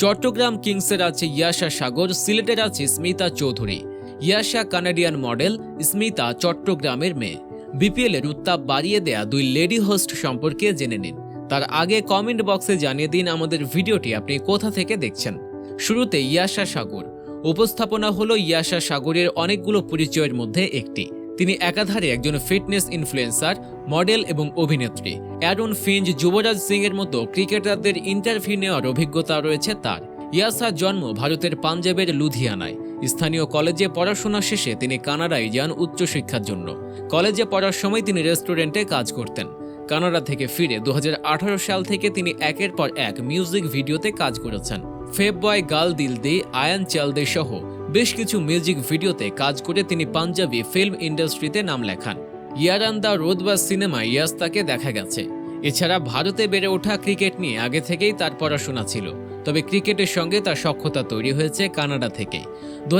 চট্টগ্রাম কিংসের আছে ইয়াশা সাগর, সিলেটের আছে স্মিতা চৌধুরী। ইয়াশা কানাডিয়ান মডেল, স্মিতা চট্টগ্রামের মেয়ে। বিপিএল এর উত্তাপ বাড়িয়ে দেয়া দুই লেডি হোস্ট সম্পর্কে জেনে নিন। তার আগে কমেন্ট বক্সে জানিয়ে দিন আমাদের ভিডিওটি আপনি কোথা থেকে দেখছেন। শুরুতে ইয়াশা সাগর। উপস্থাপনা হলো ইয়াশা সাগরের অনেকগুলো পরিচয়ের মধ্যে একটি। তিনি একাধারে একজন ফিটনেস ইনফ্লুয়েন্সার, মডেল এবং অভিনেত্রী। অ্যারন ফিঞ্জ যুবরাজ সিং এর মতো ক্রিকেটারদের ইন্টারভিউ নেওয়ার অভিজ্ঞতা রয়েছে তার। ইয়াসার জন্ম ভারতের পাঞ্জাবের লুধিয়ানায়। স্থানীয় কলেজে পড়াশোনা শেষে তিনি কানাডায় যান উচ্চশিক্ষার জন্য। কলেজে পড়ার সময় তিনি রেস্টুরেন্টে কাজ করতেন। কানাডা থেকে ফিরে দু হাজার আঠারো সাল থেকে তিনি একের পর এক মিউজিক ভিডিওতে কাজ করেছেন। ফেব বয় গাল দিল দে আয়ান চাল দে সহ বেশ কিছু মিউজিক ভিডিওতে কাজ করে তিনি পাঞ্জাবি ফিল্ম ইন্ডাস্ট্রিতে নাম লেখান। ইয়ারান দ্য রোদ বা সিনেমায় ইয়াস তাকে দেখা গেছে। এছাড়া ভারতে বেড়ে ওঠা ক্রিকেট নিয়ে আগে থেকেই তার পড়াশোনা ছিল। তবে ক্রিকেটের সঙ্গে তার সক্ষতা তৈরি হয়েছে কানাডা থেকেই। দু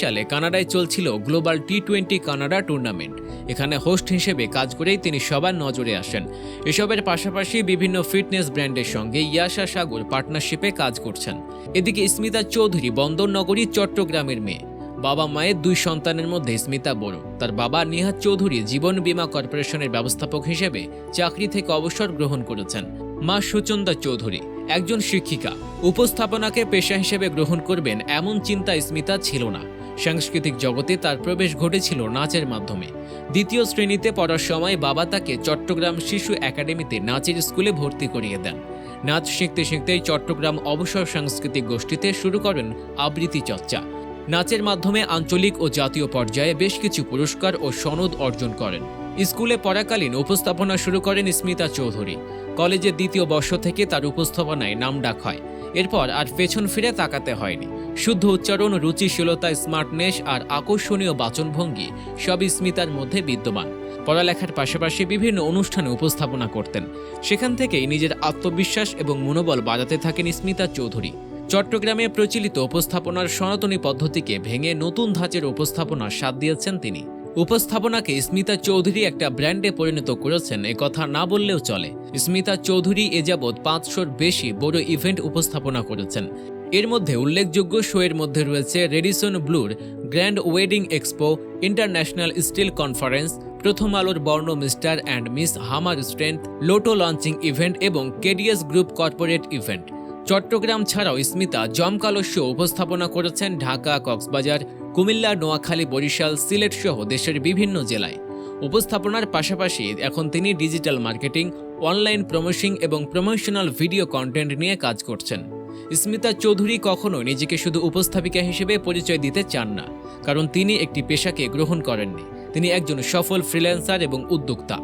সালে কানাডায় চলছিল global T twenty Canada tournament. এখানে হোস্ট হিসেবে কাজ করেই তিনি সবার নজরে আসেন। এসবের পাশাপাশি বিভিন্ন ফিটনেস ব্র্যান্ডের সঙ্গে ইয়াশা সাগর পার্টনারশিপে কাজ করছেন। এদিকে স্মিতা চৌধুরী বন্দরনগরী, চট্টগ্রামের মেয়ে। বাবা মায়ের দুই সন্তানের মধ্যে স্মিতা বড়। তার বাবা নিহাত চৌধুরী জীবন বীমা কর্পোরেশনের ব্যবস্থাপক হিসেবে চাকরি থেকে অবসর গ্রহণ করেছেন। মা সুচন্দা চৌধুরী, একজন শিক্ষিকা। উপস্থাপনাকে পেশা হিসেবে গ্রহণ করবেন এমন চিন্তা স্মিতা ছিল না। সাংস্কৃতিক জগতে তার প্রবেশ ঘটেছিল নাচের মাধ্যমে। দ্বিতীয় শ্রেণীতে পড়ার সময় বাবা তাকে চট্টগ্রাম শিশু একাডেমিতে নাচের স্কুলে ভর্তি করিয়ে দেন। নাচ শিখতে শিখতেই চট্টগ্রাম অবসর সাংস্কৃতিক গোষ্ঠীতে শুরু করেন আবৃত্তি চর্চা। নাচের মাধ্যমে আঞ্চলিক ও জাতীয় পর্যায়ে বেশ কিছু পুরস্কার ও সনদ অর্জন করেন। স্কুলে পড়াকালীন উপস্থাপনা শুরু করেন স্মিতা চৌধুরী। কলেজের দ্বিতীয় বর্ষ থেকে তার উপস্থাপনায় নাম ডাক হয়। এরপর আর পেছন ফিরে তাকাতে হয়নি। শুদ্ধ উচ্চারণ, রুচিশীলতা, স্মার্টনেস আর আকর্ষণীয় বাচনভঙ্গি সব স্মিতার মধ্যে বিদ্যমান। পড়ালেখার পাশাপাশি বিভিন্ন অনুষ্ঠানে উপস্থাপনা করতেন। সেখান থেকেই নিজের আত্মবিশ্বাস এবং মনোবল বাড়াতে থাকেন স্মিতা চৌধুরী। চট্টগ্রামে প্রচলিত উপস্থাপনার সনাতনী পদ্ধতিকে ভেঙে নতুন ধাঁচের উপস্থাপনার স্বাদ দিয়েছেন তিনি। উপস্থাপনাকে স্মিতা চৌধুরী একটা ব্র্যান্ডে পরিণত করেছেন, এ কথা না বললেও চলে। স্মিতা চৌধুরী এ যাবৎ পাঁচশোর বেশি বড় ইভেন্ট উপস্থাপনা করেছেন। এর মধ্যে উল্লেখযোগ্য শোয়ের মধ্যে রয়েছে রেডিসন ব্লুর grand wedding expo, international steel conference, প্রথম আলোর বর্ণ mister and miss hammer strength Lotto launching event এবং KDS group corporate event. Chattogram ছাড়াও স্মিতা জমকালো শো উপস্থাপনা করেছেন ঢাকা, কক্সবাজার, কুমিল্লা, নোয়াখালী, বরিশাল, সিলেট সহ দেশের বিভিন্ন জেলায়। উপস্থাপনার পাশাপাশি এখন তিনি ডিজিটাল মার্কেটিং, অনলাইন প্রমোশিং এবং প্রমোশনাল ভিডিও কন্টেন্ট নিয়ে কাজ করছেন। স্মিতা চৌধুরী কখনো নিজেকে শুধু উপস্থাপিকা হিসেবে পরিচয় দিতে চান না, কারণ তিনি একটি পেশাকে গ্রহণ করেননি। তিনি একজন সফল ফ্রিল্যান্সার এবং উদ্যোক্তা।